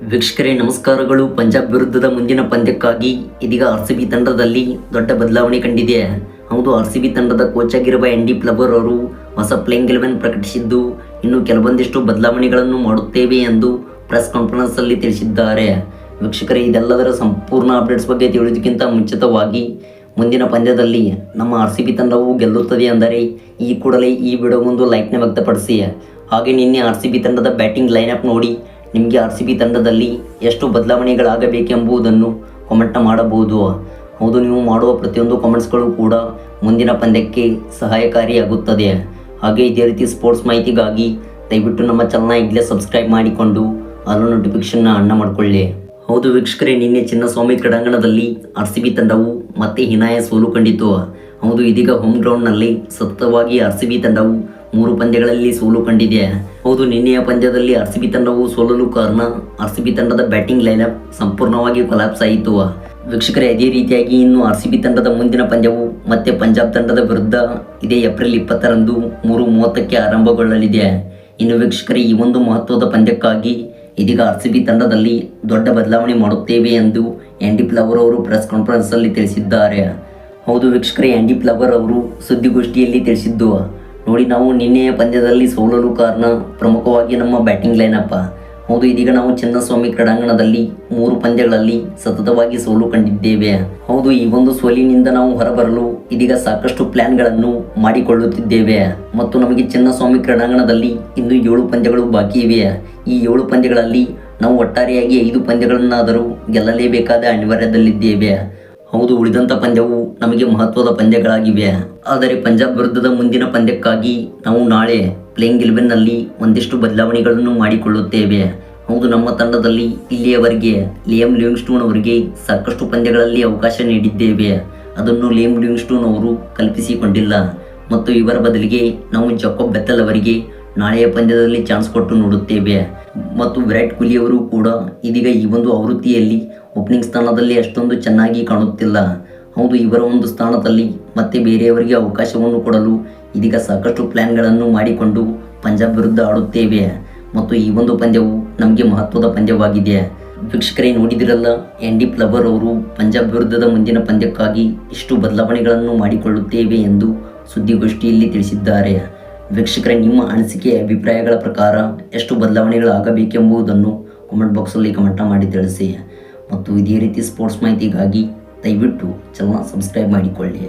ವೀಕ್ಷಕರೇ ನಮಸ್ಕಾರಗಳು. ಪಂಜಾಬ್ ವಿರುದ್ಧದ ಮುಂದಿನ ಪಂದ್ಯಕ್ಕಾಗಿ ಇದೀಗ ಆರ್ ಸಿ ಬಿ ತಂಡದಲ್ಲಿ ದೊಡ್ಡ ಬದಲಾವಣೆ ಕಂಡಿದೆ. ಹೌದು, ಆರ್ ಸಿ ಬಿ ತಂಡದ ಕೋಚ್ ಆಗಿರುವ ಎನ್ ಡಿ ಪ್ಲವರ್ ಅವರು ಹೊಸ ಪ್ಲೇಯಿಂಗ್ ಎಲೆವೆನ್ ಪ್ರಕಟಿಸಿದ್ದು, ಇನ್ನು ಕೆಲವೊಂದಿಷ್ಟು ಬದಲಾವಣೆಗಳನ್ನು ಮಾಡುತ್ತೇವೆ ಎಂದು ಪ್ರೆಸ್ ಕಾನ್ಫರೆನ್ಸ್ ಅಲ್ಲಿ ತಿಳಿಸಿದ್ದಾರೆ. ವೀಕ್ಷಕರೇ, ಇದೆಲ್ಲದರ ಸಂಪೂರ್ಣ ಅಪ್ಡೇಟ್ಸ್ ಬಗ್ಗೆ ತಿಳಿಯೋದಕ್ಕಿಂತ ಮುಂಚಿತವಾಗಿ ಮುಂದಿನ ಪಂದ್ಯದಲ್ಲಿ ನಮ್ಮ ಆರ್ ಸಿ ಬಿ ತಂಡವು ಗೆಲ್ಲುತ್ತದೆ ಅಂದರೆ ಈ ಕೂಡಲೇ ಈ ವಿಡಿಯೋಗೊಂದು ಲೈಕ್ನ ವ್ಯಕ್ತಪಡಿಸಿ. ಹಾಗೆ ನಿನ್ನೆ ಆರ್ ಸಿ ಬಿ ತಂಡದ ಬ್ಯಾಟಿಂಗ್ ಲೈನ್ ಅಪ್ ನೋಡಿ ನಿಮಗೆ ಆರ್ ಸಿ ಬಿ ತಂಡದಲ್ಲಿ ಎಷ್ಟು ಬದಲಾವಣೆಗಳಾಗಬೇಕೆಂಬುದನ್ನು ಕಾಮೆಂಟ್ನ ಮಾಡಬಹುದು. ಹೌದು, ನೀವು ಮಾಡುವ ಪ್ರತಿಯೊಂದು ಕಾಮೆಂಟ್ಸ್ಗಳು ಕೂಡ ಮುಂದಿನ ಪಂದ್ಯಕ್ಕೆ ಸಹಾಯಕಾರಿಯಾಗುತ್ತದೆ. ಹಾಗೆ ಇದೇ ರೀತಿ ಸ್ಪೋರ್ಟ್ಸ್ ಮಾಹಿತಿಗಾಗಿ ದಯವಿಟ್ಟು ನಮ್ಮ ಚಾನಲ್ನ ಈಗಲೇ ಸಬ್ಸ್ಕ್ರೈಬ್ ಮಾಡಿಕೊಂಡು ಅದರ ನೋಟಿಫಿಕೇಶನ್ನ ಅನ್ನ ಮಾಡಿಕೊಳ್ಳಿ. ಹೌದು ವೀಕ್ಷಕರೇ, ನಿನ್ನೆ ಚಿನ್ನಸ್ವಾಮಿ ಕ್ರೀಡಾಂಗಣದಲ್ಲಿ ಆರ್ ಸಿ ಬಿ ತಂಡವು ಮತ್ತೆ ಹಿನಾಯ ಸೋಲು ಕಂಡಿತು ಹೌದು, ಇದೀಗ ಹೋಮ್ ಗ್ರೌಂಡ್ನಲ್ಲಿ ಸತತವಾಗಿ ಆರ್ ಸಿ ಬಿ ತಂಡವು ಮೂರು ಪಂದ್ಯಗಳಲ್ಲಿ ಸೋಲು ಕಂಡಿದೆ. ಹೌದು, ನಿನ್ನೆಯ ಪಂದ್ಯದಲ್ಲಿ ಆರ್ ಸಿ ಬಿ ತಂಡವು ಸೋಲಲು ಕಾರಣ ಆರ್ ಸಿ ಬಿ ತಂಡದ ಬ್ಯಾಟಿಂಗ್ ಲೈನಪ್ ಸಂಪೂರ್ಣವಾಗಿ ಕೊಲಾಪ್ಸ್ ಆಯಿತು. ವೀಕ್ಷಕರೇ, ಅದೇ ರೀತಿಯಾಗಿ ಇನ್ನು ಆರ್ ಸಿ ಬಿ ತಂಡದ ಮುಂದಿನ ಪಂದ್ಯವು ಮತ್ತೆ ಪಂಜಾಬ್ ತಂಡದ ವಿರುದ್ಧ ಇದೇ ಏಪ್ರಿಲ್ ಇಪ್ಪತ್ತರಂದು ಮೂರು ಮೂವತ್ತಕ್ಕೆ ಆರಂಭಗೊಳ್ಳಲಿದೆ. ಇನ್ನು ವೀಕ್ಷಕರೇ, ಈ ಒಂದು ಮಹತ್ವದ ಪಂದ್ಯಕ್ಕಾಗಿ ಇದೀಗ ಆರ್ ಸಿ ಬಿ ತಂಡದಲ್ಲಿ ದೊಡ್ಡ ಬದಲಾವಣೆ ಮಾಡುತ್ತೇವೆ ಎಂದು ಆ್ಯಂಡಿ ಪ್ಲವರ್ ಅವರು ಪ್ರೆಸ್ ಕಾನ್ಫರೆನ್ಸ್ ಅಲ್ಲಿ ತಿಳಿಸಿದ್ದಾರೆ. ಹೌದು ವೀಕ್ಷಕರೇ ಆ್ಯಂಡಿ ಪ್ಲವರ್ ಅವರು ಸುದ್ದಿಗೋಷ್ಠಿಯಲ್ಲಿ ತಿಳಿಸಿದ್ದು ನೋಡಿ ನಾವು ನಿನ್ನೆಯ ಪಂದ್ಯದಲ್ಲಿ ಸೋಲಲು ಕಾರಣ ಪ್ರಮುಖವಾಗಿ ನಮ್ಮ ಬ್ಯಾಟಿಂಗ್ ಲೈನ್ ಅಪ್ಪ ಹೌದು, ಇದೀಗ ನಾವು ಚಿನ್ನಸ್ವಾಮಿ ಕ್ರೀಡಾಂಗಣದಲ್ಲಿ ಮೂರು ಪಂದ್ಯಗಳಲ್ಲಿ ಸತತವಾಗಿ ಸೋಲು ಕಂಡಿದ್ದೇವೆ. ಹೌದು, ಈ ಒಂದು ಸೋಲಿನಿಂದ ನಾವು ಹೊರಬರಲು ಇದೀಗ ಸಾಕಷ್ಟು ಪ್ಲಾನ್ಗಳನ್ನು ಮಾಡಿಕೊಳ್ಳುತ್ತಿದ್ದೇವೆ. ಮತ್ತು ನಮಗೆ ಚಿನ್ನಸ್ವಾಮಿ ಕ್ರೀಡಾಂಗಣದಲ್ಲಿ ಇನ್ನು ಏಳು ಪಂದ್ಯಗಳು ಬಾಕಿ ಇವೆ. ಈ ಏಳು ಪಂದ್ಯಗಳಲ್ಲಿ ನಾವು ಒಟ್ಟಾರೆಯಾಗಿ ಐದು ಪಂದ್ಯಗಳನ್ನಾದರೂ ಗೆಲ್ಲಲೇಬೇಕಾದ ಅನಿವಾರ್ಯದಲ್ಲಿದ್ದೇವೆ. ಹೌದು, ಉಳಿದಂಥ ಪಂದ್ಯವು ನಮಗೆ ಮಹತ್ವದ ಪಂದ್ಯಗಳಾಗಿವೆ. ಆದರೆ ಪಂಜಾಬ್ ವಿರುದ್ಧದ ಮುಂದಿನ ಪಂದ್ಯಕ್ಕಾಗಿ ನಾವು ನಾಳೆ ಪ್ಲೇಯಿಂಗ್ ಇಲೆವೆನ್ನಲ್ಲಿ ಒಂದಿಷ್ಟು ಬದಲಾವಣೆಗಳನ್ನು ಮಾಡಿಕೊಳ್ಳುತ್ತೇವೆ. ಹೌದು, ನಮ್ಮ ತಂಡದಲ್ಲಿ ಇಲ್ಲಿಯವರೆಗೆ ಲಿಯಮ್ ಲಿವಿಂಗ್ಸ್ಟೋನ್ ಅವರಿಗೆ ಸಾಕಷ್ಟು ಪಂದ್ಯಗಳಲ್ಲಿ ಅವಕಾಶ ನೀಡಿದ್ದೇವೆ. ಅದನ್ನು ಲಿಯಮ್ ಲಿವಿಂಗ್ಸ್ಟೋನ್ ಅವರು ಕಲ್ಪಿಸಿಕೊಂಡಿಲ್ಲ. ಮತ್ತು ಇವರ ಬದಲಿಗೆ ನಾವು ಜಕೋಬ್ ಬೆತ್ತಲ್ ಅವರಿಗೆ ನಾಳೆಯ ಪಂದ್ಯದಲ್ಲಿ ಚಾನ್ಸ್ ಕೊಟ್ಟು ನೋಡುತ್ತೇವೆ. ಮತ್ತು ವಿರಾಟ್ ಕೊಹ್ಲಿ ಅವರು ಕೂಡ ಇದೀಗ ಈ ಒಂದು ಆವೃತ್ತಿಯಲ್ಲಿ ಓಪನಿಂಗ್ ಸ್ಥಾನದಲ್ಲಿ ಅಷ್ಟೊಂದು ಚೆನ್ನಾಗಿ ಕಾಣುತ್ತಿಲ್ಲ. ಹೌದು, ಇವರ ಒಂದು ಸ್ಥಾನದಲ್ಲಿ ಮತ್ತೆ ಬೇರೆಯವರಿಗೆ ಅವಕಾಶವನ್ನು ಕೊಡಲು ಇದೀಗ ಸಾಕಷ್ಟು ಪ್ಲ್ಯಾನ್ಗಳನ್ನು ಮಾಡಿಕೊಂಡು ಪಂಜಾಬ್ ವಿರುದ್ಧ ಆಡುತ್ತೇವೆ. ಮತ್ತು ಈ ಒಂದು ಪಂದ್ಯವು ನಮಗೆ ಮಹತ್ವದ ಪಂದ್ಯವಾಗಿದೆ. ವೀಕ್ಷಕರೇ, ನೋಡಿದಿರಲ್ಲ ಎನ್ ಡಿ ಪ್ಲವರ್ ಅವರು ಪಂಜಾಬ್ ವಿರುದ್ಧದ ಮುಂದಿನ ಪಂದ್ಯಕ್ಕಾಗಿ ಇಷ್ಟು ಬದಲಾವಣೆಗಳನ್ನು ಮಾಡಿಕೊಳ್ಳುತ್ತೇವೆ ಎಂದು ಸುದ್ದಿಗೋಷ್ಠಿಯಲ್ಲಿ ತಿಳಿಸಿದ್ದಾರೆ. ವೀಕ್ಷಕರೇ, ನಿಮ್ಮ ಅನಿಸಿಕೆ, ಅಭಿಪ್ರಾಯಗಳ ಪ್ರಕಾರ ಎಷ್ಟು ಬದಲಾವಣೆಗಳಾಗಬೇಕೆಂಬುದನ್ನು ಕಾಮೆಂಟ್ ಬಾಕ್ಸಲ್ಲಿ ಕಮೆಂಟ್ ಮಾಡಿ ತಿಳಿಸಿ. ಮತ್ತು ಇದೇ ರೀತಿ ಸ್ಪೋರ್ಟ್ಸ್ ಮಾಹಿತಿಗಾಗಿ ದಯವಿಟ್ಟು ಚಾನಲ್ ಸಬ್ಸ್ಕ್ರೈಬ್ ಮಾಡಿಕೊಳ್ಳಿ.